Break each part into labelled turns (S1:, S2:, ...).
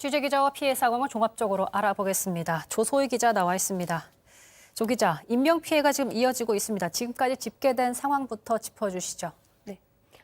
S1: 취재 기자와 피해 상황을 종합적으로 알아보겠습니다. 조소희 기자 나와 있습니다. 조 기자, 인명 피해가 지금 이어지고 있습니다. 지금까지 집계된 상황부터 짚어주시죠.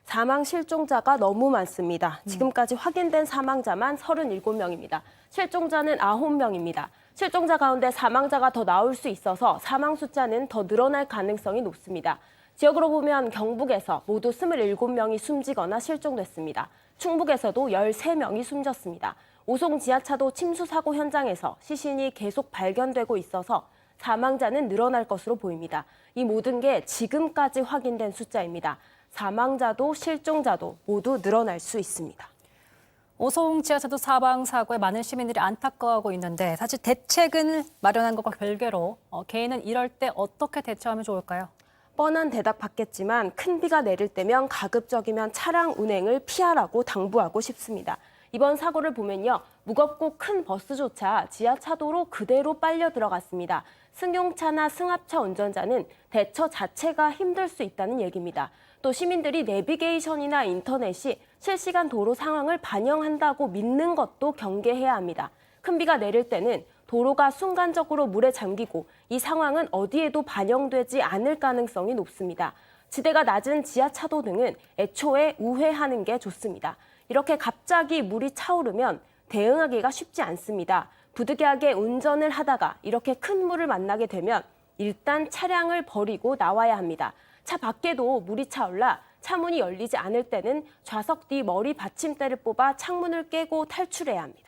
S2: 사망 실종자가 너무 많습니다. 지금까지 확인된 사망자만 37명입니다. 실종자는 9명입니다. 실종자 가운데 사망자가 더 나올 수 있어서 사망 숫자는 더 늘어날 가능성이 높습니다. 지역으로 보면 경북에서 모두 27명이 숨지거나 실종됐습니다. 충북에서도 13명이 숨졌습니다. 오송 지하차도 침수 사고 현장에서 시신이 계속 발견되고 있어서 사망자는 늘어날 것으로 보입니다. 이 모든 게 지금까지 확인된 숫자입니다. 사망자도 실종자도 모두 늘어날 수 있습니다.
S1: 오송 지하차도 사망 사고에 많은 시민들이 안타까워하고 있는데 사실 대책을 마련한 것과 별개로 어, 개인은 이럴 때 어떻게 대처하면 좋을까요?
S2: 뻔한 대답 받겠지만 큰 비가 내릴 때면 가급적이면 차량 운행을 피하라고 당부하고 싶습니다. 이번 사고를 보면요. 무겁고 큰 버스조차 지하차도로 그대로 빨려 들어갔습니다. 승용차나 승합차 운전자는 대처 자체가 힘들 수 있다는 얘기입니다. 또 시민들이 내비게이션이나 인터넷이 실시간 도로 상황을 반영한다고 믿는 것도 경계해야 합니다. 큰 비가 내릴 때는 도로가 순간적으로 물에 잠기고 이 상황은 어디에도 반영되지 않을 가능성이 높습니다. 지대가 낮은 지하차도 등은 애초에 우회하는 게 좋습니다. 이렇게 갑자기 물이 차오르면 대응하기가 쉽지 않습니다. 부득이하게 운전을 하다가 이렇게 큰 물을 만나게 되면 일단 차량을 버리고 나와야 합니다. 차 밖에도 물이 차올라 차문이 열리지 않을 때는 좌석 뒤 머리 받침대를 뽑아 창문을 깨고 탈출해야 합니다.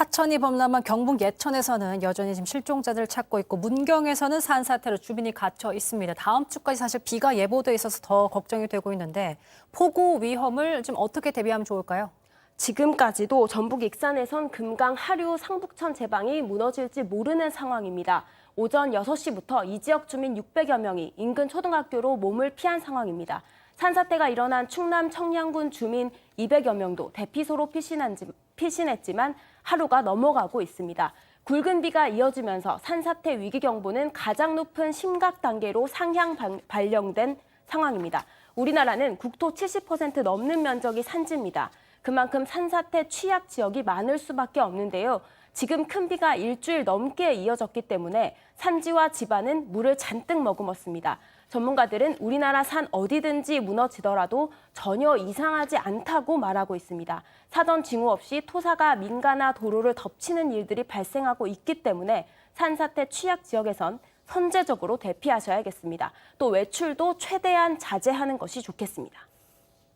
S1: 하천이 범람한 경북 예천에서는 여전히 지금 실종자들을 찾고 있고 문경에서는 산사태로 주민이 갇혀 있습니다. 다음 주까지 사실 비가 예보돼 있어서 더 걱정이 되고 있는데 폭우 위험을 좀 어떻게 대비하면 좋을까요?
S2: 지금까지도 전북 익산에선 금강 하류 상북천 제방이 무너질지 모르는 상황입니다. 오전 6시부터 이 지역 주민 600여 명이 인근 초등학교로 몸을 피한 상황입니다. 산사태가 일어난 충남 청량군 주민 200여 명도 대피소로 피신한 지- 피신했지만 하루가 넘어가고 있습니다. 굵은 비가 이어지면서 산사태 위기 경보는 가장 높은 심각 단계로 상향 방- 발령된 상황입니다. 우리나라는 국토 70% 넘는 면적이 산지입니다. 그만큼 산사태 취약 지역이 많을 수밖에 없는데요. 지금 큰 비가 일주일 넘게 이어졌기 때문에 산지와 집안은 물을 잔뜩 머금었습니다. 전문가들은 우리나라 산 어디든지 무너지더라도 전혀 이상하지 않다고 말하고 있습니다. 사전 징후 없이 토사가 민가나 도로를 덮치는 일들이 발생하고 있기 때문에 산사태 취약 지역에선 선제적으로 대피하셔야겠습니다. 또 외출도 최대한 자제하는 것이 좋겠습니다.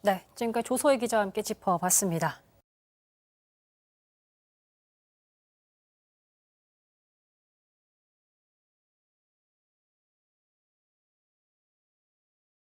S1: 네, 지금까지 조소희 기자와 함께 짚어봤습니다.